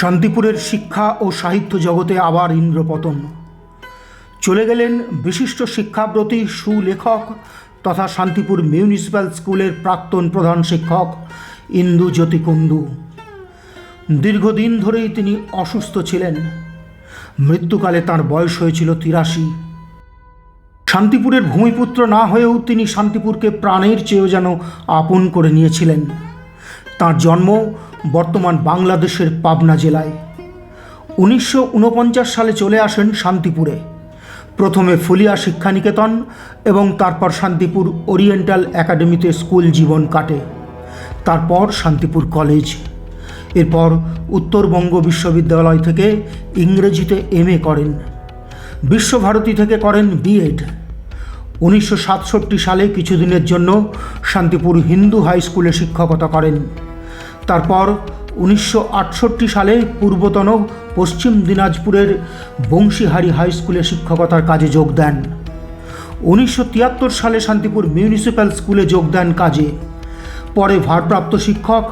শান্তিপুরের শিক্ষা ও সাহিত্য জগতে আবার ইন্দ্রপতন। চলে গেলেন বিশিষ্ট শিক্ষাব্রতী সুলেখক তথা শান্তিপুর মিউনিসিপ্যাল স্কুলের প্রাক্তন প্রধান শিক্ষক ইন্দু জ্যোতি কুণ্ডু দীর্ঘদিন ধরেই তিনি অসুস্থ ছিলেন। মৃত্যুকালে তার বয়স হয়েছিল তিরাশি। শান্তিপুরের ভূমিপুত্র না হয়েও তিনি শান্তিপুরকে প্রাণের চেয়েও যেন আপন করে নিয়েছিলেন। তার জন্ম বর্তমান বাংলাদেশের পাবনা জেলায়। উনিশশো উনপঞ্চাশ সালে চলে আসেন শান্তিপুরে। প্রথমে ফুলিয়া শিক্ষানিকেতন এবং তারপর শান্তিপুর ওরিয়েন্টাল একাডেমিতে স্কুল জীবন কাটে। তারপর শান্তিপুর কলেজ। এরপর উত্তরবঙ্গ বিশ্ববিদ্যালয় থেকে ইংরেজিতে এমএ করেন। বিশ্বভারতী থেকে করেন বিএড উনিশশো সাতষট্টি সালে কিছুদিনের জন্য শান্তিপুর হিন্দু হাই স্কুলে শিক্ষকতা করেন। তারপর উনিশশো আটষট্টি সালে পূর্বতন পশ্চিম দিনাজপুরের বংশীহারি হাই স্কুলে শিক্ষকতার কাজে যোগ দেন। উনিশশো তিয়াত্তর সালে শান্তিপুর মিউনিসিপ্যাল স্কুলে যোগ দেন কাজে। পরে ভারপ্রাপ্ত শিক্ষক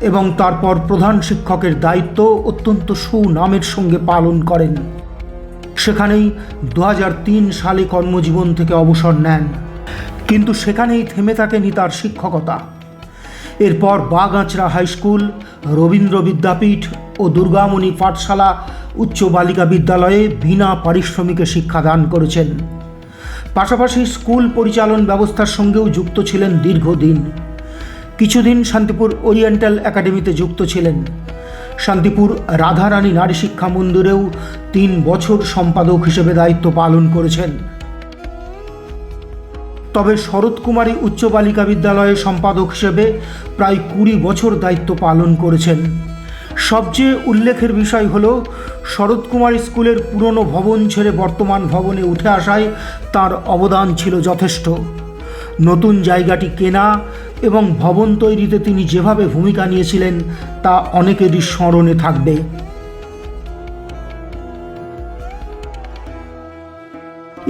এবং তারপর প্রধান শিক্ষকের দায়িত্ব অত্যন্ত সুনামের সঙ্গে পালন করেন। সেখানেই দু হাজার তিন সালে কর্মজীবন থেকে অবসর নেন। কিন্তু সেখানেই থেমে থাকেনি তার শিক্ষকতা। এরপর বাগাঁচড়া হাই স্কুল, রবীন্দ্র বিদ্যাপীঠ ও দুর্গামণি পাঠশালা উচ্চ বালিকা বিদ্যালয়ে বিনা পারিশ্রমিকে শিক্ষাদান করেছেন। পাশাপাশি স্কুল পরিচালন ব্যবস্থার সঙ্গেও যুক্ত ছিলেন দীর্ঘদিন। কিছুদিন শান্তিপুর ওরিয়েন্টাল একাডেমিতে যুক্ত ছিলেন। শান্তিপুর রাধারানী নারী শিক্ষা মন্দিরেও তিন বছর সম্পাদক হিসেবে দায়িত্ব পালন করেছেন। তবে শরৎ কুমারী উচ্চ বালিকা বিদ্যালয়ের সম্পাদক হিসেবে প্রায় কুড়ি বছর দায়িত্ব পালন করেছেন। সবচেয়ে উল্লেখের বিষয় হল শরৎ কুমার স্কুলের পুরনো ভবন ছেড়ে বর্তমান ভবনে উঠে আসায় তার অবদান ছিল যথেষ্ট। নতুন জায়গাটি কেনা এবং ভবন তৈরিতে তিনি যেভাবে ভূমিকা নিয়েছিলেন, তা অনেকেরই স্মরণে থাকবে।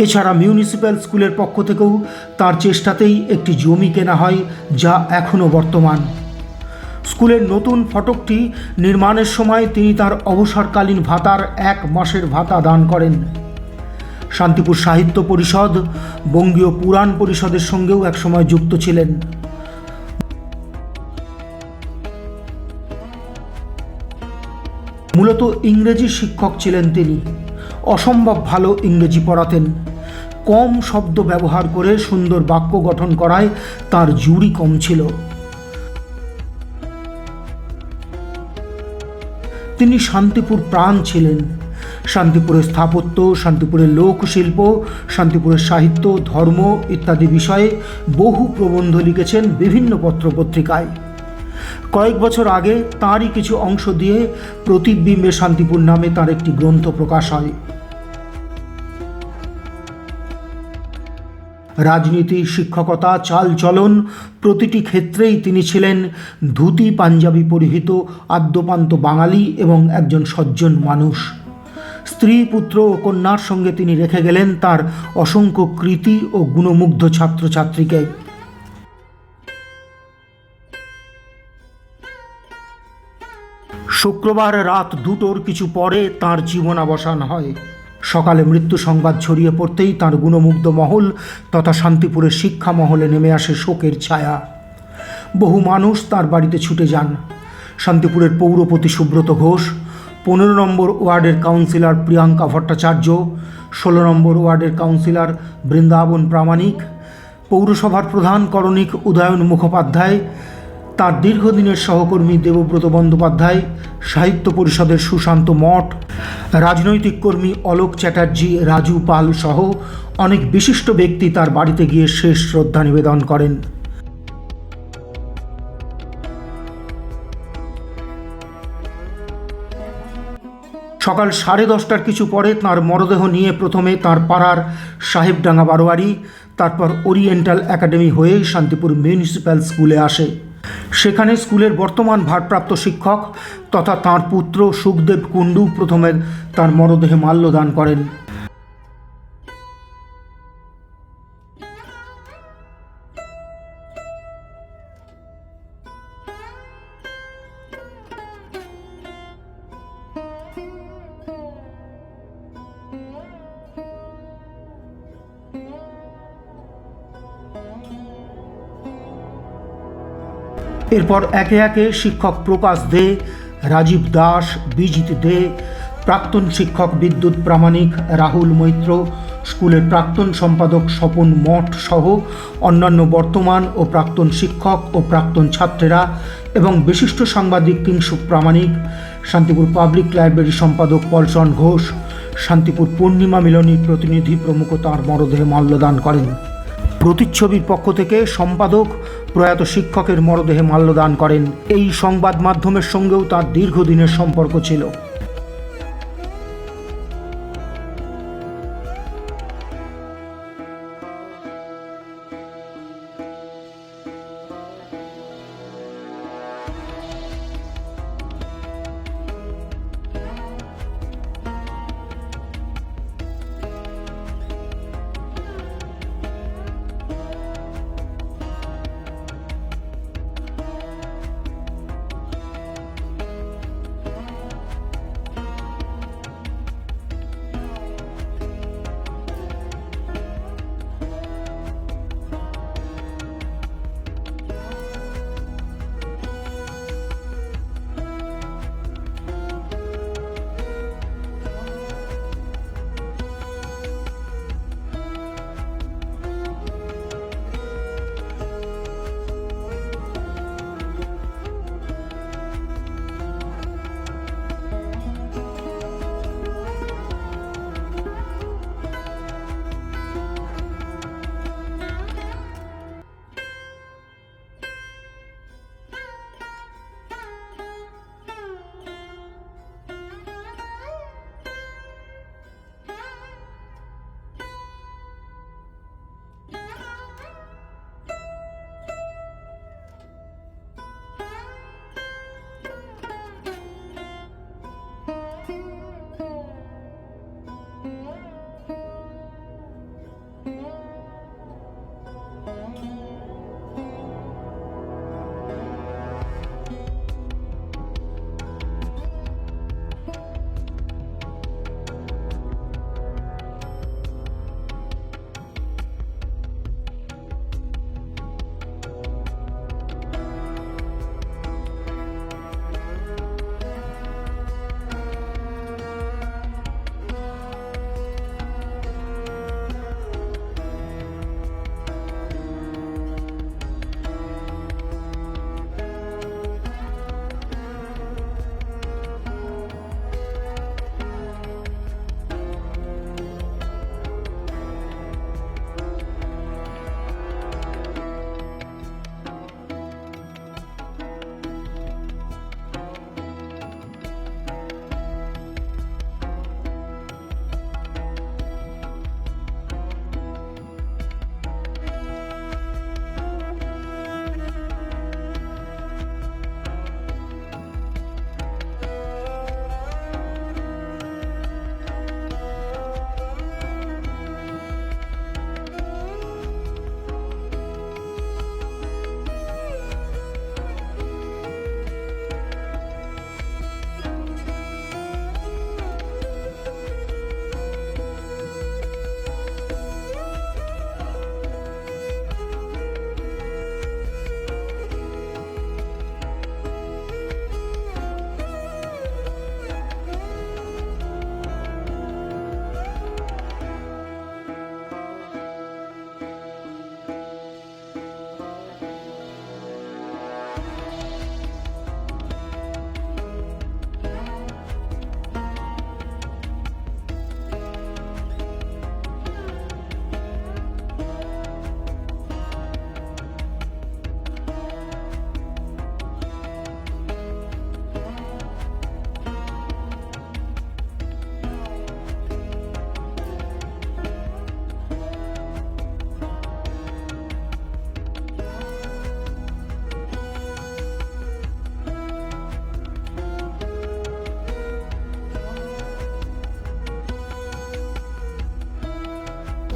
এছাড়া মিউনিসিপ্যাল স্কুলের পক্ষ থেকেও তার চেষ্টাতেই একটি জমি কেনা হয় যা এখনও বর্তমান। স্কুলের নতুন ফটকটি নির্মাণের সময় তিনি তার অবসরকালীন ভাতার এক মাসের ভাতা দান করেন। শান্তিপুর সাহিত্য পরিষদ, বঙ্গীয় পুরাণ পরিষদের সঙ্গেও একসময় যুক্ত ছিলেন। মূলত ইংরেজি শিক্ষক ছিলেন তিনি। অসম্ভব ভালো ইংরেজি পড়াতেন। কম শব্দ ব্যবহার করে সুন্দর বাক্য গঠন করায় তার জুড়ি কম ছিল। তিনি শান্তিপুর প্রাণ ছিলেন। শান্তিপুরের স্থাপত্য শান্তিপুরের লোকশিল্প শান্তিপুরের সাহিত্য, ধর্ম ইত্যাদি বিষয়ে বহু প্রবন্ধ লিখেছেন বিভিন্ন পত্রপত্রিকায়। কয়েক বছর আগে তাঁরই কিছু অংশ দিয়ে প্রতিবিম্বে শান্তিপুর নামে তার একটি গ্রন্থ প্রকাশ হয়। রাজনীতি, শিক্ষকতা, চালচলন প্রতিটি ক্ষেত্রেই তিনি ছিলেন ধুতি পাঞ্জাবি পরিহিত, আদ্যপান্ত বাঙালি এবং একজন সজ্জন মানুষ। স্ত্রী, পুত্র ও কন্যার সঙ্গে তিনি রেখে গেলেন তার অসংখ্য কৃতি ও গুণমুগ্ধ ছাত্রছাত্রীকে। শুক্রবার রাত দুটোর কিছু পরে তার জীবনাবসান হয়। সকালে মৃত্যু সংবাদ ছড়িয়ে পড়তেই তার গুণমুগ্ধ মহল তথা শান্তিপুরের শিক্ষা মহলে নেমে আসে শোকের ছায়া। বহু মানুষ তার বাড়িতে ছুটে যান। শান্তিপুরের পৌরপতি সুব্রত ঘোষ, পনেরো নম্বর ওয়ার্ডের কাউন্সিলর প্রিয়াঙ্কা ভট্টাচার্য, ষোলো নম্বর ওয়ার্ডের কাউন্সিলর বৃন্দাবন প্রামাণিক, পৌরসভার প্রধান করণিক উদয়ন মুখোপাধ্যায় তার দীর্ঘদিনের সহকর্মী দেবব্রত বন্দ্যোপাধ্যায়, সাহিত্য পরিষদের সুশান্ত মঠ, রাজনৈতিক কর্মী অলোক চ্যাটার্জি, রাজু পাল সহ অনেক বিশিষ্ট ব্যক্তি তার বাড়িতে গিয়ে শেষ শ্রদ্ধা নিবেদন করেন। সকাল সাড়ে দশটার কিছু পরে তার মরদেহ নিয়ে প্রথমে তার পাড়ার সাহেবডাঙ্গা বারোয়ারি, তারপর ওরিয়েন্টাল একাডেমি হয়ে শান্তিপুর মিউনিসিপ্যাল স্কুলে আসে। সেখানে স্কুলের বর্তমান ভারপ্রাপ্ত শিক্ষক তথা তার পুত্র সুখদেব কুণ্ডু প্রথমে তার মরদেহে মাল্যদান করেন। এরপর একে একে শিক্ষক প্রকাশ দে, রাজীব দাস, বিজিত দে, প্রাক্তন শিক্ষক বিদ্যুৎ প্রামাণিক রাহুল মৈত্র, স্কুলের প্রাক্তন সম্পাদক স্বপন মঠ সহ অন্যান্য বর্তমান ও প্রাক্তন শিক্ষক ও প্রাক্তন ছাত্রেরা এবং বিশিষ্ট সাংবাদিক কিংসুক প্রামাণিক, শান্তিপুর পাবলিক লাইব্রেরি সম্পাদক পলসন ঘোষ, শান্তিপুর পূর্ণিমা মিলনীর প্রতিনিধি প্রমুখ তাঁর মরদেহে মাল্যদান করেন। প্রতিচ্ছবির পক্ষ থেকে সম্পাদক প্রয়াত শিক্ষকের মরদেহে মাল্যদান করেন। এই সংবাদ মাধ্যমের সঙ্গেও তার দীর্ঘদিনের সম্পর্ক ছিল।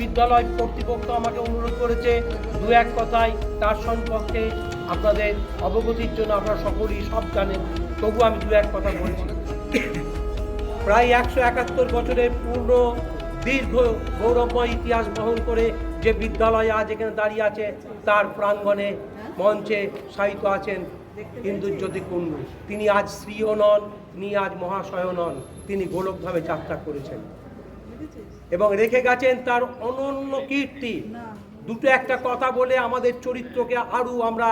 বিদ্যালয় কর্তৃপক্ষ আমাকে অনুরোধ করেছে দু এক কথায় তার সম্পর্কে আপনাদের অবগতির জন্য আপনারা সকলেই সব জানেন তবু আমি দু এক কথা বলছি। প্রায় একশো একাত্তর বছরের পূর্ণ দীর্ঘ গৌরবময় ইতিহাস বহন করে যে বিদ্যালয় আজ এখানে দাঁড়িয়ে আছে, তার প্রাঙ্গণে মঞ্চে সাহিত্য আছেন ইন্দুজ্যোতি কুণ্ডু। তিনি আজ শ্রীও নন, তিনি আজ মহাশয় নন, তিনি গোলকভাবে যাত্রা করেছেন। এবং রেখে গেছেন তার অনন্য কীর্তি। দুটো একটা কথা বলে আমাদের চরিত্রকে আরও আমরা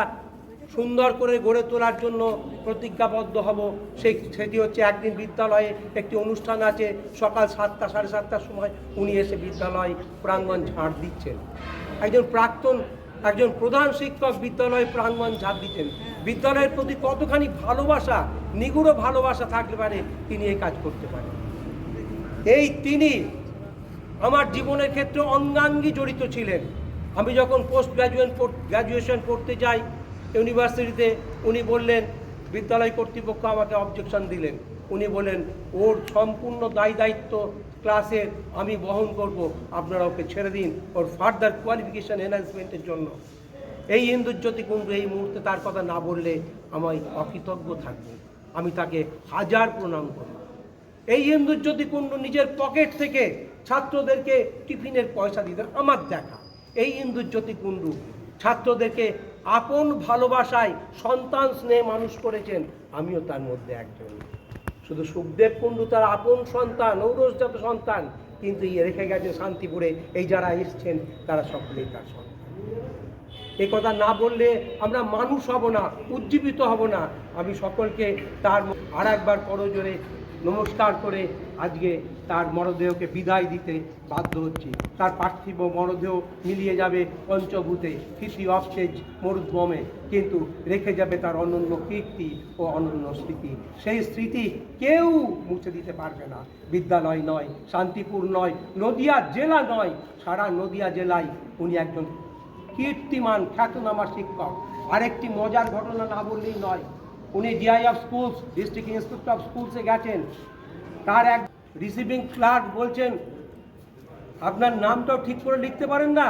সুন্দর করে গড়ে তোলার জন্য প্রতিজ্ঞাবদ্ধ হব। সেই সেটি হচ্ছে একদিন বিদ্যালয়ে একটি অনুষ্ঠান আছে সকাল সাতটা সাড়ে সাতটার সময় উনি এসে বিদ্যালয় প্রাঙ্গণ ঝাড় দিচ্ছেন। একজন প্রাক্তন একজন প্রধান শিক্ষক বিদ্যালয় প্রাঙ্গণ ঝাড় দিচ্ছেন। বিদ্যালয়ের প্রতি কতখানি ভালোবাসা নিগুড় ভালোবাসা থাকতে পারে তিনি এই কাজ করতে পারেন। এই তিনি আমার জীবনের ক্ষেত্রে অঙ্গাঙ্গি জড়িত ছিলেন। আমি যখন পোস্ট গ্র্যাজুয়েট গ্র্যাজুয়েশন পড়তে যাই ইউনিভার্সিটিতে উনি বললেন, বিদ্যালয় কর্তৃপক্ষ আমাকে অবজেকশন দিলেন। উনি বললেন, ওর সম্পূর্ণ দায় দায়িত্ব ক্লাসের আমি বহন করব। আপনারা ওকে ছেড়ে দিন ওর ফার্দার কোয়ালিফিকেশন এনহ্যান্সমেন্টের জন্য। এই ইন্দুজ্যোতি কুণ্ডু এই মুহূর্তে তার কথা না বললে আমায় অকৃতজ্ঞ থাকবে। আমি তাকে হাজার প্রণাম করব। এই ইন্দুজ্যোতি কুণ্ডু নিজের পকেট থেকে ছাত্রদেরকে টিফিনের পয়সা দিতেন আমার দেখা, এই ইন্দুজ্যোতি কুণ্ডু, ছাত্রদেরকে আপন ভালোবাসায় সন্তান স্নেহে মানুষ করেছেন, আমিও তার মধ্যে একজন। শুধু সুখদেব কুণ্ডু তার আপন সন্তান, ঔরসজাত সন্তান, কিন্তু ইয়ে রেখে গেছে শান্তিপুরে। এই যারা এসছেন, তারা সকলেই তার সন্তান। এই কথা না বললে আমরা মানুষ হব না, উজ্জীবিত হব না। আমি সকলকে তার আর একবার করজোরে নমস্কার করে আজকে তার মরদেহকে বিদায় দিতে বাধ্য হচ্ছি। তার পার্থিব মরদেহ মিলিয়ে যাবে পঞ্চভূতে স্মৃতি অফসেজ মরুদ্গমে কিন্তু রেখে যাবে তার অনন্য কীর্তি ও অনন্য স্মৃতি। সেই স্মৃতি কেউ মুছে দিতে পারবে না। বিদ্যালয় নয়, শান্তিপুর নয়, নদিয়া জেলা নয়, সারা নদিয়া জেলায় উনি একজন কীর্তিমান, খ্যাতনামা শিক্ষক। আরেকটি মজার ঘটনা না বললেই নয় উনি DI of schools district inspector of স্কুলসে গেছেন। তার এক রিসিভিং ক্লার্ক বলছেন, আপনার নামটাও ঠিক করে লিখতে পারেন না।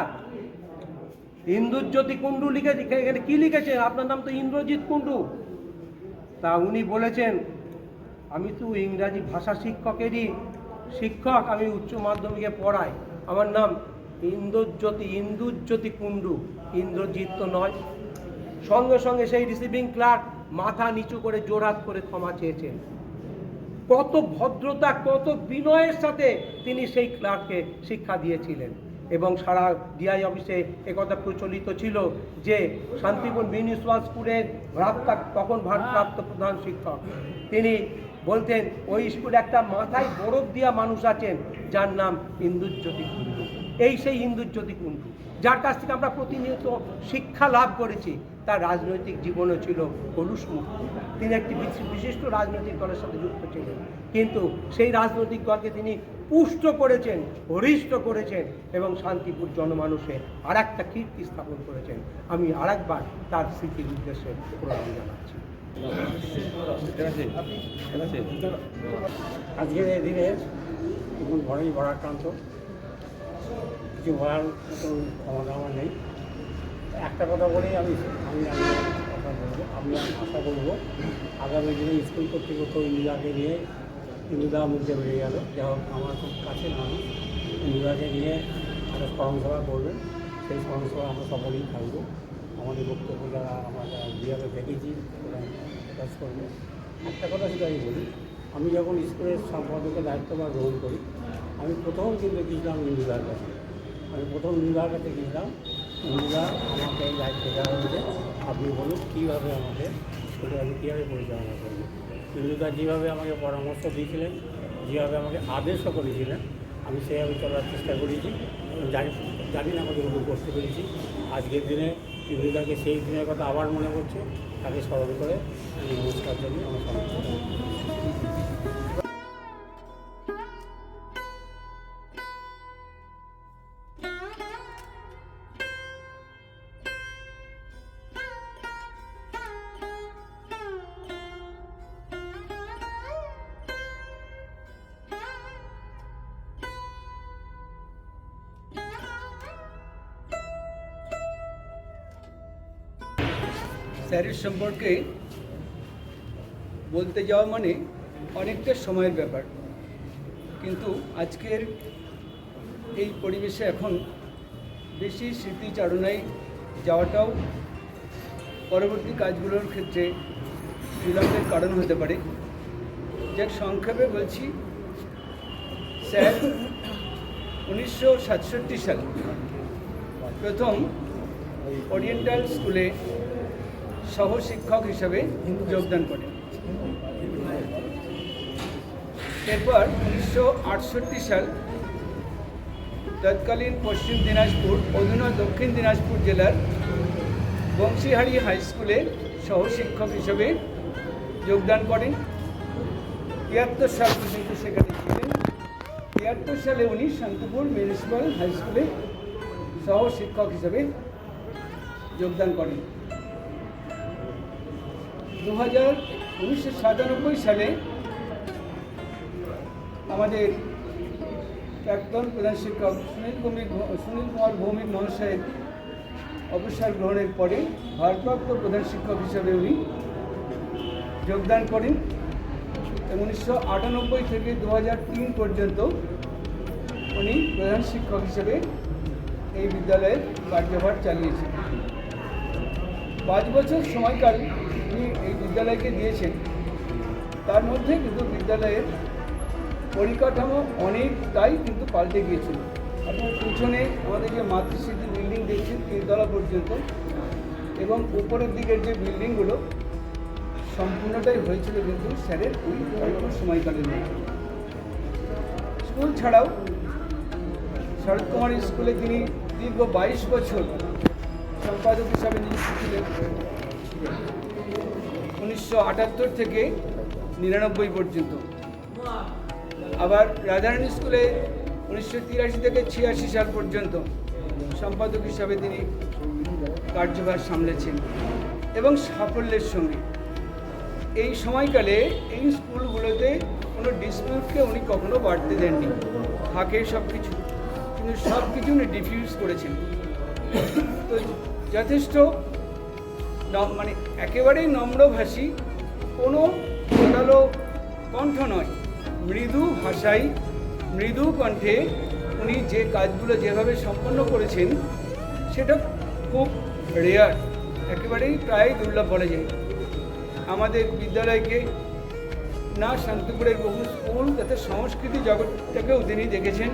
ইন্দুজ্যোতি কুণ্ডু লিখে এখানে কী লিখেছেন? আপনার নাম তো ইন্দ্রজিৎ কুণ্ডু। তা উনি বলেছেন, আমি তো ইংরাজি ভাষা শিক্ষকেরই শিক্ষক, আমি উচ্চ মাধ্যমিকে পড়াই। আমার নাম ইন্দ্রজ্যোতি ইন্দুজ্যোতি কুণ্ডু। ইন্দ্রজিৎ তো নয়। সঙ্গে সঙ্গে সেই রিসিভিং ক্লার্ক মাথা নিচু করে জোরাত করে ক্ষমা চেয়েছেন। কত ভদ্রতা, কত বিনয়ের সাথে তিনি সেই ক্লার্ককে শিক্ষা দিয়েছিলেন। এবং সারা ডিআই অফিসে একথা প্রচলিত ছিল যে, শান্তিপুর মিউনিসিপাল স্কুলের প্রাপ্ত তখন ভারপ্রাপ্ত প্রধান শিক্ষক? তিনি বলতেন, ওই স্কুলে একটা মাথায় বরফ দিয়া মানুষ আছেন, যার নাম ইন্দুজ্যোতি কুণ্ডু। এই সেই ইন্দুজ্যোতি কুণ্ডু যার কাছ থেকে আমরা প্রতিনিয়ত শিক্ষা লাভ করেছি তার রাজনৈতিক জীবনও ছিল কলুষমুক্ত তিনি একটি বিশিষ্ট রাজনৈতিক দলের সাথে যুক্ত ছিলেন। কিন্তু সেই রাজনৈতিক দলকে তিনি পুষ্ট করেছেন হরিষ্ট করেছেন এবং শান্তিপুর জনমানুষে আর একটা কীর্তি স্থাপন করেছেন। আমি আরেকবার তার স্মৃতির উদ্দেশ্যে প্রণাম জানাচ্ছি। আজকের এই দিনে ঘরেই ভরাক্রান্ত। কিছু বলার মতন ক্ষমতা আমার নেই। একটা কথা বলেই আমি আমি কথা বলব, আমি আশা করব, আগামী দিনে স্কুল কর্তৃপক্ষ ইন্দিরাকে নিয়ে ইন্দিরা মুখে বেরিয়ে গেল। যা হোক, আমার খুব কাছের মানুষ। ইন্দিরাকে নিয়ে একটা স্মরণসভা করবেন সেই স্মরণসভা আমরা সকলেই থাকব। আমাদের বক্তব্য যারা আমরা যারা বিহারে দেখেছি প্রকাশ করবে। একটা কথা শুধু আমি বলি, আমি যখন স্কুলের সম্পাদকের দায়িত্বভার গ্রহণ করি, আমি প্রথম কিন্তু গিয়েছিলাম ইন্দিরার কাছে। আমি প্রথম ইন্দিরার কাছে গিয়েছিলাম ইন্দিরা আমাকে এই দায়িত্ব দেওয়া হয়েছে আপনি বলুন কীভাবে আমাকে স্কুলে আমি কীভাবে পরিচালনা করব ইন্দিরা যেভাবে আমাকে পরামর্শ দিয়েছিলেন, যেভাবে আমাকে আদেশও করেছিলেন, আমি সেভাবে চলার চেষ্টা করেছি। জানি জানি না উপর করতে পেরেছি। আজকের দিনে ইন্দিরাকে সেই দিনের কথা আবার মনে করছে তাকে স্মরণ করে নমস্কার জানিয়ে আমার স্যারের সম্পর্কে বলতে যাওয়া মানে অনেকটা সময়ের ব্যাপার। কিন্তু আজকের এই পরিবেশে এখন বেশি স্মৃতিচারণায় যাওয়াটাও পরবর্তী কাজগুলোর ক্ষেত্রে বিলম্বের কারণ হতে পারে। যার সংক্ষেপে বলছি, স্যার, উনিশশো সাতষট্টি সাল প্রথম ওরিয়েন্টাল স্কুলে সহ শিক্ষক হিসাবে যোগদান করেন এরপর উনিশশো আটষট্টি সাল তৎকালীন পশ্চিম দিনাজপুর, অধুনা দক্ষিণ দিনাজপুর জেলার বংশীহারি হাই স্কুলে সহশিক্ষক হিসেবে যোগদান করেন। তিয়াত্তর সাল পর্যন্ত সেখানে ছিলেন। তিয়াত্তর সালে উনি শান্তিপুর মিউনিসিপ্যাল হাই স্কুলে সহশিক্ষক হিসেবে যোগদান করেন। দু হাজার উনিশশো সাতানব্বই সালে আমাদের প্রাক্তন প্রধান শিক্ষক সুনীল কুমার সুনীল কুমার ভৌমিক মহাশয়ের অবসর গ্রহণের পরে ভারপ্রাপ্ত প্রধান শিক্ষক হিসেবে উনি যোগদান করেন। উনিশশো আটানব্বই থেকে দু পর্যন্ত উনি প্রধান শিক্ষক হিসেবে এই বিদ্যালয়ের কার্যভার চালিয়েছেন। পাঁচ বছর সময়কাল তিনি এই বিদ্যালয়কে দিয়েছেন। তার মধ্যে কিন্তু বিদ্যালয়ের পরিকাঠামো অনেকটাই কিন্তু পাল্টে গিয়েছিল। আপনার পিছনে আমাদের যে মাতৃস্মৃতি বিল্ডিং দেখছেন, তিনতলা পর্যন্ত, এবং উপরের দিকের যে বিল্ডিংগুলো, সম্পূর্ণটাই হয়েছিল কিন্তু স্যারের ওই অল্প সময়কালের মধ্যে। স্কুল ছাড়াও শরৎ কুমার স্কুলে তিনি দীর্ঘ বাইশ বছর সম্পাদক হিসাবে নিযুক্ত ছিলেন। উনিশশো আটাত্তর থেকে নিরানব্বই পর্যন্ত। আবার রাধারানী স্কুলে উনিশশো তিরাশি থেকে ছিয়াশি সাল পর্যন্ত সম্পাদক হিসাবে তিনি কার্যভার সামলেছেন এবং সাফল্যের সঙ্গে। এই সময়কালে এই স্কুলগুলোতে কোনো ডিসপিউটকে উনি কখনো বাড়তে দেননি। থাকে সব কিছু কিন্তু সব কিছু উনি ডিফিউজ করেছেন। তো যথেষ্ট মানে একেবারেই নম্রভাষী, কোনো জোরালো কণ্ঠ নয়। মৃদু ভাষায় মৃদু কণ্ঠে উনি যে কাজগুলো যেভাবে সম্পন্ন করেছেন, সেটা খুব রেয়ার একেবারেই প্রায় দুর্লভ বলা যায়। আমাদের বিদ্যালয়কে না শান্তিপুরের বহু স্কুল তাতে সংস্কৃতি জগৎটাকেও তিনি দেখেছেন।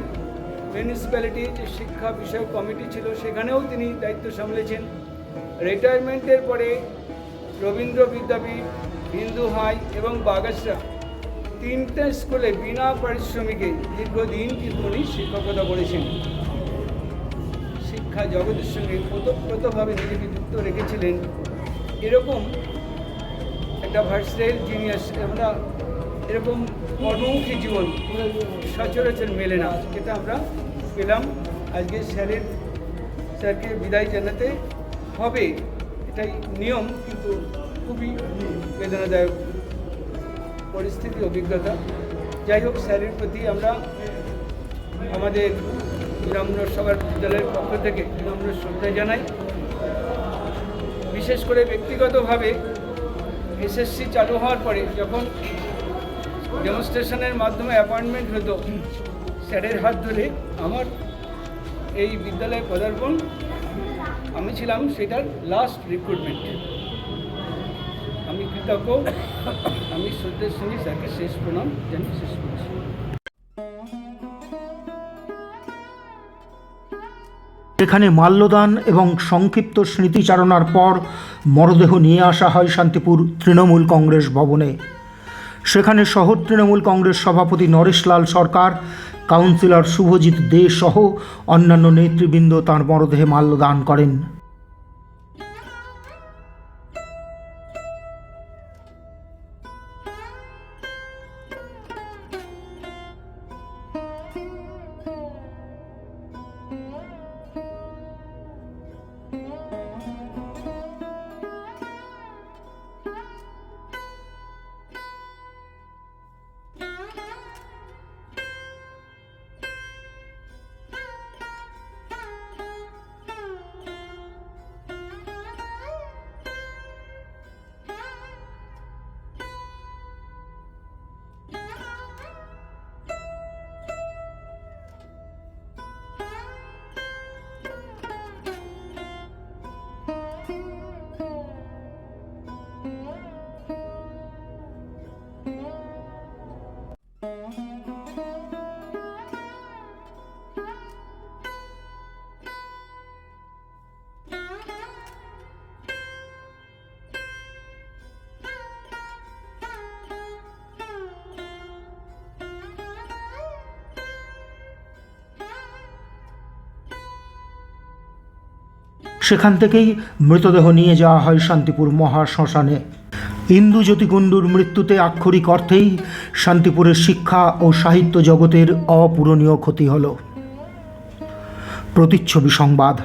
মিউনিসিপ্যালিটি যে শিক্ষা বিষয়ক কমিটি ছিল, সেখানেও তিনি দায়িত্ব সামলেছেন। রিটায়ারমেন্টের পরে রবীন্দ্র বিদ্যাপীঠ হিন্দু হাই এবং বাগাসরা তিনটা স্কুলে বিনা পারিশ্রমিকে দীর্ঘদিন উনি শিক্ষকতা করেছেন। শিক্ষা জগতের সঙ্গে ওতপ্রোতভাবে নিজেকে যুক্ত রেখেছিলেন। এরকম একটা ভার্সেল জিনিয়াস, আমরা এরকম কর্মমুখী জীবন সচরাচর মেলে না। যেটা আমরা পেলাম। আজকে স্যারের, স্যারকে বিদায় জানাতে হবে। এটাই নিয়ম, কিন্তু খুবই বেদনাদায়ক পরিস্থিতি, অভিজ্ঞতা। যাই হোক, স্যারের প্রতি আমরা আমাদের বিনম্র সবার বিদ্যালয়ের পক্ষ থেকে বিনম্র শ্রদ্ধা জানাই। বিশেষ করে ব্যক্তিগতভাবে এসএসসি চালু হওয়ার পরে যখন ডেমনস্ট্রেশনের মাধ্যমে অ্যাপয়েন্টমেন্ট হতো, স্যারের হাত ধরে আমার এই বিদ্যালয়ে পদার্পণ আমি ছিলাম সেটার লাস্ট রিক্রুটমেন্ট আমি কৃতজ্ঞ, আমি শ্রদ্ধের সঙ্গে স্যারকে শেষ প্রণাম জানিয়ে শেষ করছি। এখানে মাল্যদান এবং সংক্ষিপ্ত স্মৃতিচারণার পর মরদেহ নিয়ে আসা হয় শান্তিপুর তৃণমূল কংগ্রেস ভবনে। সেখানে শহর তৃণমূল কংগ্রেস সভাপতি নরেশলাল সরকার কাউন্সিলর শুভজিৎ দে সহ অন্যান্য নেতৃবৃন্দ তাঁর মরদেহে মাল্যদান করেন। সেখান থেকেই মৃতদেহ নিয়ে যাওয়া হয় শান্তিপুর মহাশ্মশানে। ইন্দুজ্যোতি কুণ্ডুর মৃত্যুতে আক্ষরিক অর্থেই শান্তিপুরের শিক্ষা ও সাহিত্য জগতের অপূরণীয় ক্ষতি হল। প্রতিচ্ছবি সংবাদ।